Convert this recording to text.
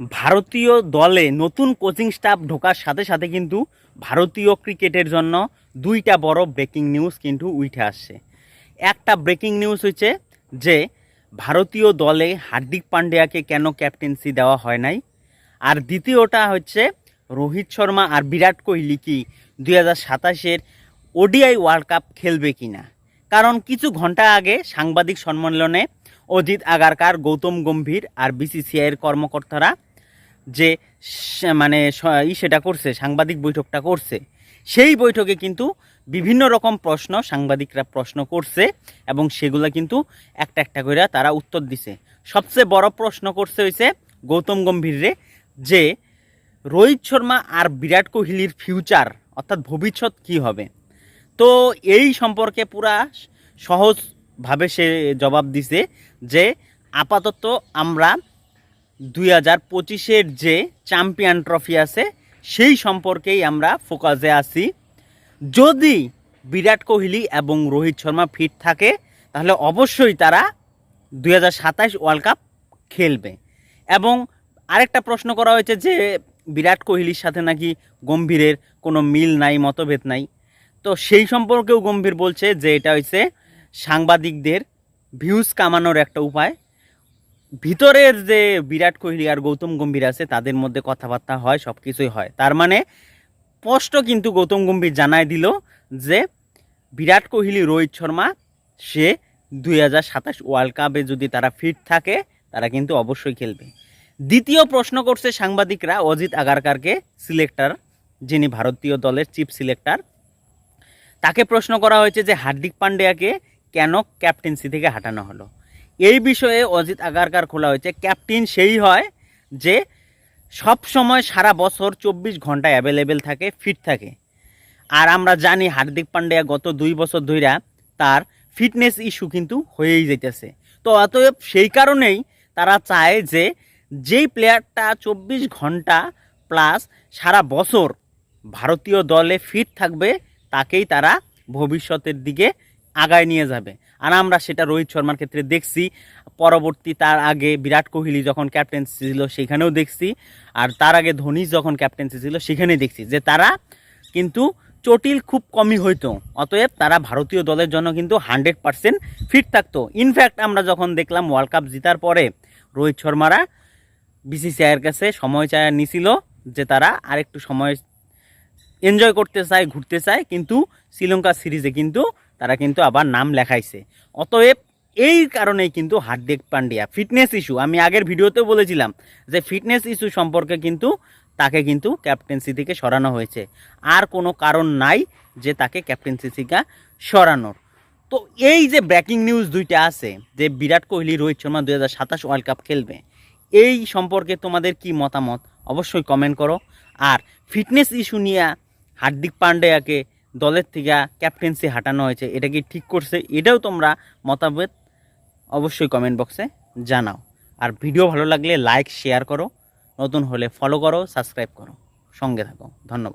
ভারতীয় দলে নতুন কোচিং স্টাফ ঢোকার সাথে সাথে কিন্তু ভারতীয় ক্রিকেটের জন্য দুইটা বড় ব্রেকিং নিউজ কিন্তু উঠে আসছে। একটা ব্রেকিং নিউজ হচ্ছে যে, ভারতীয় দলে হার্দিক পান্ডিয়াকে কেন ক্যাপ্টেন্সি দেওয়া হয় নাই? আর দ্বিতীয়টা হচ্ছে, রোহিত শর্মা আর বিরাট কোহলি কি দুই হাজার সাতাশের ওডিআই ওয়ার্ল্ড কাপ খেলবে কি না কারণ কিছু ঘণ্টা আগে সাংবাদিক সম্মেলনে অজিত আগারকার, গৌতম গম্ভীর আর বিসিসিআইয়ের কর্মকর্তারা যে মানে ই সেটা করছে, সাংবাদিক বৈঠকটা করছে। সেই বৈঠকে কিন্তু বিভিন্ন রকম প্রশ্ন সাংবাদিকরা প্রশ্ন করছে এবং সেগুলো কিন্তু একটা একটা করে তারা উত্তর দিছে। সবচেয়ে বড় প্রশ্ন করছে হয়েছে গৌতম গম্ভীরে যে, রোহিত শর্মা আর বিরাট কোহলির ফিউচার অর্থাৎ ভবিষ্যৎ কি হবে? তো এই সম্পর্কে পুরা সহজভাবে সে জবাব দিছে যে, আপাতত আমরা দুই হাজার পঁচিশের যে চ্যাম্পিয়ন ট্রফি আছে, সেই সম্পর্কেই আমরা ফোকাসে আছি। যদি বিরাট কোহলি এবং রোহিত শর্মা ফিট থাকে, তাহলে অবশ্যই তারা দুই হাজার সাতাশ ওয়ার্ল্ড কাপ খেলবে। এবং আরেকটা প্রশ্ন করা হয়েছে যে, বিরাট কোহলির সাথে নাকি গম্ভীরের কোনো মিল নাই, মতভেদ নাই? তো সেই সম্পর্কেও গম্ভীর বলছে যে, এটা হচ্ছে সাংবাদিকদের ভিউজ কামানোর একটা উপায়। ভিতরের যে বিরাট কোহলি আর গৌতম গম্ভীর আছে, তাদের মধ্যে কথাবার্তা হয় সব কিছুই হয়। তার মানে স্পষ্ট কিন্তু গৌতম গম্ভীর জানায় দিল যে, বিরাট কোহলি, রোহিত শর্মা, সে দুই হাজার সাতাশ ওয়ার্ল্ড কাপে যদি তারা ফিট থাকে, তারা কিন্তু অবশ্যই খেলবে। দ্বিতীয় প্রশ্ন করছে সাংবাদিকরা, অজিত আগারকারকে সিলেক্টর যিনি ভারতীয় দলের চিফ সিলেক্টর তাকে প্রশ্ন করা হয়েছে যে, হার্দিক পান্ডিয়াকে কেন ক্যাপ্টেন্সি থেকে হাঁটানো হলো? এই বিষয়ে অজিত আগারকার খোলা হয়েছে। ক্যাপ্টেন সেই হয় যে সব সময় সারা বছর চব্বিশ ঘণ্টা অ্যাভেলেবেল থাকে ফিট থাকে। আর আমরা জানি হার্দিক পান্ডিয়া গত দুই বছর ধইরা তার ফিটনেস ইস্যু কিন্তু হয়েই যেতেছে তো অতএব সেই কারণেই তারা চায় যে যেই প্লেয়ারটা চব্বিশ ঘণ্টা প্লাস সারা বছর ভারতীয় দলে ফিট থাকবে, তাকেই তারা ভবিষ্যতের দিকে আগায় নিয়ে যাবে। আর আমরা সেটা রোহিত শর্মার ক্ষেত্রে দেখছি। পরবর্তী তার আগে বিরাট কোহলি যখন ক্যাপ্টেন্সি ছিল সেখানেও দেখছি। আর তার আগে ধোনি যখন ক্যাপ্টেন্সি ছিল সেখানে দেখছি যে তারা কিন্তু চটিল খুব কমই হইতো। অতএব তারা ভারতীয় দলের জন্য কিন্তু হান্ড্রেড পার্সেন্ট ফিট থাকতো। ইনফ্যাক্ট আমরা যখন দেখলাম ওয়ার্ল্ড কাপ জিতার পরে রোহিত শর্মারা বিসিসিআইয়ের কাছে সময় চায় নিছিল যে তারা আরেকটু সময় এনজয় করতে চায়, ঘুরতে চায়। কিন্তু শ্রীলঙ্কা সিরিজে কিন্তু তারা কিন্তু আবার নাম লেখাইছে। অতএব এই কারণেই কিন্তু হার্দিক পান্ডিয়া ফিটনেস ইস্যু আমি আগের ভিডিওতেও বলেছিলাম যে ফিটনেস ইস্যু সম্পর্কে কিন্তু তাকে কিন্তু ক্যাপ্টেন্সি থেকে সরানো হয়েছে। আর কোনো কারণ নাই যে তাকে ক্যাপ্টেন্সি থেকে সরানোর। তো এই যে ব্রেকিং নিউজ দুইটা আছে, যে বিরাট কোহলি রোহিত শর্মা দু হাজার সাতাশ ওয়ার্ল্ড কাপ খেলবে, এই সম্পর্কে তোমাদের কি মতামত? অবশ্যই কমেন্ট করো। আর ফিটনেস ইস্যু নিয়ে হার্দিক পান্ডিয়াকে দলের থেকে ক্যাপ্টেন্সি হাঁটানো হয়েছে। এটা কি ঠিক করছে? এটাও তোমরা মতামত অবশ্যই কমেন্ট বক্সে জানাও। আর ভিডিও ভালো লাগলে লাইক শেয়ার করো। নতুন হলে ফলো করো সাবস্ক্রাইব করো। সঙ্গে থাকো। ধন্যবাদ।